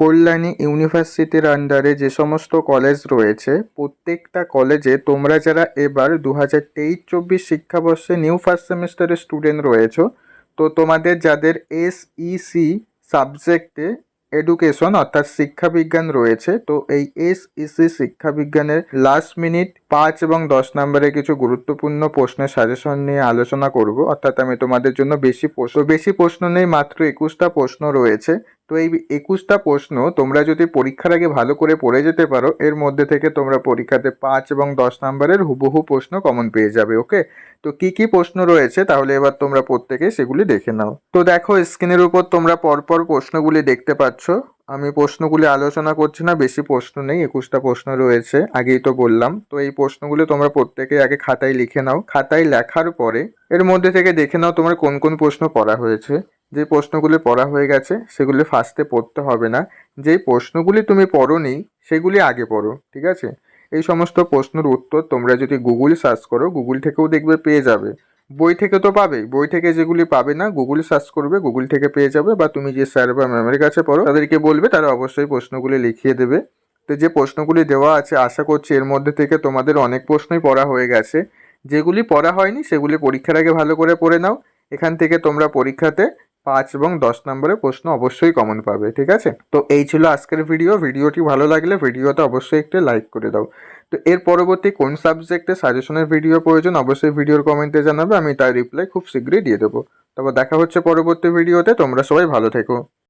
কল্যাণী ইউনিভার্সিটির আন্ডারে যে সমস্ত কলেজ রয়েছে, প্রত্যেকটা কলেজে তোমরা যারা এবার দু হাজার তেইশ চব্বিশ শিক্ষাবর্ষে নিউ ফার্স্ট সেমিস্টারের স্টুডেন্ট রয়েছো, তো তোমাদের যাদের এসইসি সাবজেক্টে এডুকেশন অর্থাৎ শিক্ষাবিজ্ঞান রয়েছে, তো এই এসইসি শিক্ষাবিজ্ঞানের লাস্ট মিনিট পাঁচ এবং দশ নম্বরে কিছু গুরুত্বপূর্ণ প্রশ্নের সাজেশন নিয়ে আলোচনা করব। অর্থাৎ আমি তোমাদের জন্য বেশি প্রশ্ন বেশি প্রশ্ন নেই, মাত্র একুশটা প্রশ্ন রয়েছে। তো এই একুশটা প্রশ্ন তোমরা যদি পরীক্ষার আগে ভালো করে পড়ে যেতে পারো, এর মধ্যে থেকে তোমরা পরীক্ষাতে পাঁচ এবং দশ নম্বরের হুবহু প্রশ্ন কমন পেয়ে যাবে, ওকে? তো কি কি প্রশ্ন রয়েছে, তাহলে এবার তোমরা প্রত্যেকে সেগুলি দেখে নাও। তো দেখো স্ক্রিনের উপর তোমরা পরপর প্রশ্নগুলি দেখতে পাচ্ছ। আমি প্রশ্নগুলি আলোচনা করছি না, বেশি প্রশ্ন নেই, একুশটা প্রশ্ন রয়েছে, আগেই তো বললাম। তো এই প্রশ্নগুলো তোমরা প্রত্যেকে আগে খাতায় লিখে নাও। খাতায় লেখার পরে এর মধ্যে থেকে দেখে নাও তোমার কোন কোন প্রশ্ন পড়া হয়েছে। যে প্রশ্নগুলি পড়া হয়ে গেছে, সেগুলি ফার্স্টে পড়তে হবে না। যেই প্রশ্নগুলি তুমি পড়োনি, সেগুলি আগে পড়ো, ঠিক আছে? এই সমস্ত প্রশ্নের উত্তর তোমরা যদি গুগল সার্চ করো গুগল থেকেও দেখবে, পেয়ে যাবে। বই থেকে তো পাবে। বই থেকে যেগুলি পাবে না, গুগল সার্চ করবে, গুগল থেকে পেয়ে যাবে বা তুমি যে স্যার বা ম্যামের কাছে পড়ো, তাদেরকে বলবে, তারা অবশ্যই প্রশ্নগুলি লিখিয়ে দেবে। তো যে প্রশ্নগুলি দেওয়া আছে, আশা করছি এর মধ্যে থেকে তোমাদের অনেক প্রশ্নই পড়া হয়ে গেছে। যেগুলি পড়া হয়নি, সেগুলি পরীক্ষার আগে ভালো করে পড়ে নাও। এখান থেকে তোমরা পরীক্ষাতে পাঁচ এবং দশ নম্বরের প্রশ্ন অবশ্যই কমন পাবে, ঠিক আছে? তো এই ছিল আজকের ভিডিও ভিডিওটি ভালো লাগলে ভিডিওতে অবশ্যই একটি লাইক করে দাও। তো এর পরবর্তী কোন সাবজেক্টে সাজেশনের ভিডিও প্রয়োজন, অবশ্যই ভিডিওর কমেন্টে জানাবে, আমি তার রিপ্লাই খুব শীঘ্রই দিয়ে দেবো। তবে দেখা হচ্ছে পরবর্তী ভিডিওতে তোমরা সবাই ভালো থেকো।